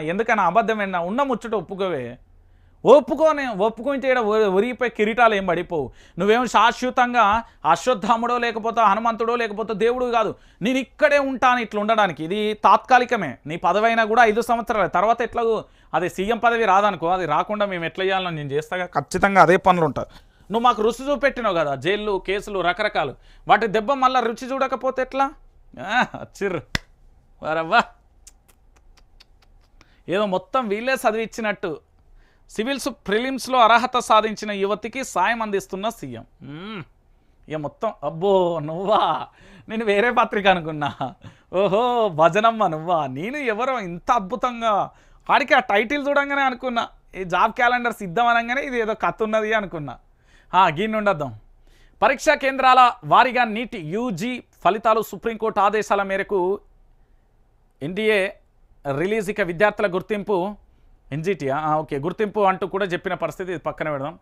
ఎందుకని అబద్ధం విన్నా ఉన్న ముచ్చట ఒప్పుకోవే. ఒప్పుకోనే ఒప్పుకుంటే ఈడ ఒరిగిపోయి కిరీటాలు ఏం పడిపోవు. నువ్వేం శాశ్వతంగా అశ్వత్థాముడో లేకపోతే హనుమంతుడో లేకపోతే దేవుడు కాదు. నేను ఇక్కడే ఉంటాను ఇట్లా ఉండడానికి. ఇది తాత్కాలికమే. నీ పదవైనా కూడా ఐదు సంవత్సరాలు. తర్వాత ఎట్లా అది సీఎం పదవి రాదనుకో అది రాకుండా మేము ఎట్లా చేయాలని నేను చేస్తాగా ఖచ్చితంగా అదే పనులు ఉంటాయి. నువ్వు మాకు రుచి చూపెట్టినావు కదా జైళ్ళు కేసులు రకరకాలు. వాటి దెబ్బ మళ్ళీ రుచి చూడకపోతే ఎట్లా? చిర్రు. వరవ్వా. ఏదో మొత్తం వీళ్ళే చదివిచ్చినట్టు. సివిల్స్ ప్రిలిమ్స్లో అర్హత సాధించిన యువతికి సాయం అందిస్తున్న సీఎం. ఇక మొత్తం అబ్బో నువ్వా? నేను వేరే పత్రిక అనుకున్నా. ఓహో భజనమ్మ నువ్వా? నేను ఎవరో? ఇంత అద్భుతంగా. ఆడికి ఆ టైటిల్ చూడంగానే అనుకున్నా. ఈ జాబ్ క్యాలెండర్ సిద్ధం అనగానే ఇది ఏదో కథ ఉన్నది అనుకున్నా. గీని ఉండద్దాం. పరీక్షా కేంద్రాల వారీగా నీటి యూజీ ఫలితాలు సుప్రీంకోర్టు ఆదేశాల మేరకు ఎన్డీఏ రిలీజ్ ఇక విద్యార్థుల గుర్తింపు ఎన్జిటియా ఓకే గుర్తింపు అంటూ కూడా చెప్పిన పరిస్థితి పక్కన పెడదాం.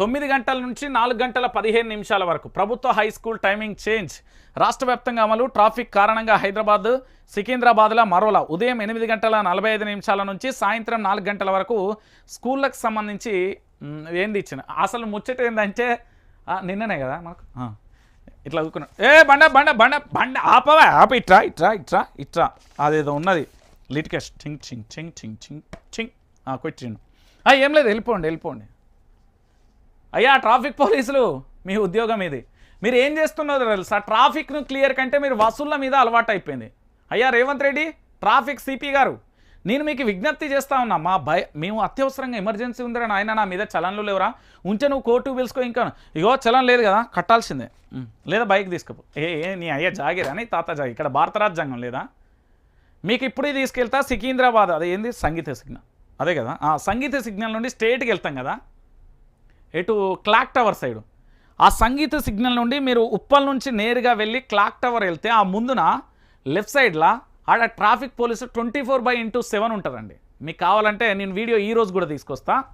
తొమ్మిది గంటల నుంచి నాలుగు గంటల పదిహేను నిమిషాల వరకు ప్రభుత్వ హై స్కూల్ టైమింగ్ చేంజ్. రాష్ట్ర వ్యాప్తంగా అమలు ట్రాఫిక్ కారణంగా హైదరాబాద్ సికింద్రాబాద్లో మరోలా ఉదయం ఎనిమిది గంటల నలభై ఐదు నిమిషాల నుంచి సాయంత్రం నాలుగు గంటల వరకు స్కూళ్ళకు సంబంధించి ఏంది ఇచ్చిన? అసలు ముచ్చట ఏంటంటే నిన్ననే కదా మాకు ఇట్లా చదువుకున్నా ఏ బండ బండ బండ బండ ఆపవా? ఆప ఇట్రా ఇట్రా ఇట్రా ఇట్రా. అదేదో ఉన్నది. లిటికేష్ టింగ్ టింగ్ టింగ్ టింగ్ టింగ్ టింగ్. కొట్టిండు ఆ, ఏం లేదు వెళ్ళిపోండి వెళ్ళిపోండి. అయ్యా ట్రాఫిక్ పోలీసులు మీ ఉద్యోగం ఇది. మీరు ఏం చేస్తున్నారో తెలుసా? ట్రాఫిక్ను క్లియర్ కంటే మీరు వసూళ్ళ మీద అలవాటు అయిపోయింది. అయ్యా రేవంత్ రెడ్డి ట్రాఫిక్ సిపి గారు నేను మీకు విజ్ఞప్తి చేస్తా ఉన్నా మా భయ మేము అత్యవసరంగా ఎమర్జెన్సీ ఉందిరా ఆయన నా మీద చలన్లు లేవురా. ఉంచే నువ్వు కోర్టు పిలుచుకో ఇంకా. ఇగో చలన్ లేదు కదా కట్టాల్సిందే. లేదా బైక్ తీసుకోపో. ఏ ఏ నీ అయ్యా జాగిరా నీ తాత జాగి. ఇక్కడ భారత రాజ్యాంగం లేదా? మీకు ఇప్పుడే తీసుకెళ్తా సికింద్రాబాద్. అది ఏంది? సంగీత సిగ్నల్. అదే కదా? ఆ సంగీత సిగ్నల్ నుండి స్టేట్కి వెళ్తాం కదా? ఎటు? Clock tower side. ఆ సంగీత సిగ్నల్ నుండి మీరు ఉప్పల్ నుంచి నేరుగా వెళ్ళి క్లాక్ టవర్ వెళ్తే ఆ ముందున లెఫ్ట్ సైడ్లో ఆడ traffic police twenty four by into seven ఉంటారండి మీకు కావాలంటే నేను వీడియో ఈరోజు కూడా తీసుకొస్తా.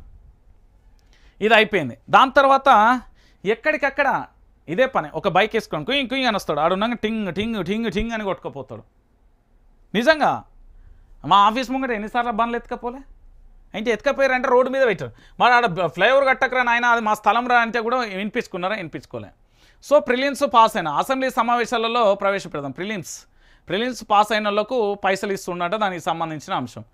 ఇది అయిపోయింది. దాని తర్వాత ఎక్కడికక్కడ ఇదే పని. ఒక బైక్ వేసుకోనుకో కుయ్యి కుయ్యి అని వస్తాడు. ఆడున్నాక టింగ్ టింగ్ టింగ్ టింగ్ అని కొట్టుకుపోతాడు. నిజంగా? మా ఆఫీస్ ముంగట ఎన్నిసార్లు బండ్లు ఎత్తుకపోలే? అంటే ఎత్తుకపోయారంటే రోడ్డు మీద పెట్టారు. మరి ఆడ ఫ్లైఓవర్ కట్టకరా నాయన అది మా స్థలం రా అంటే కూడా వినిపించుకున్నారా? వినిపించుకోలే. సో ప్రిలిమ్స్ పాస్ అయిన అసెంబ్లీ సమావేశాలలో ప్రవేశపెడదాం. ప్రిలిమ్స్. ప్రిలిమ్స్ పాస్ అయిన వాళ్ళకు పైసలు ఇస్తున్నట్టు దానికి సంబంధించిన అంశం.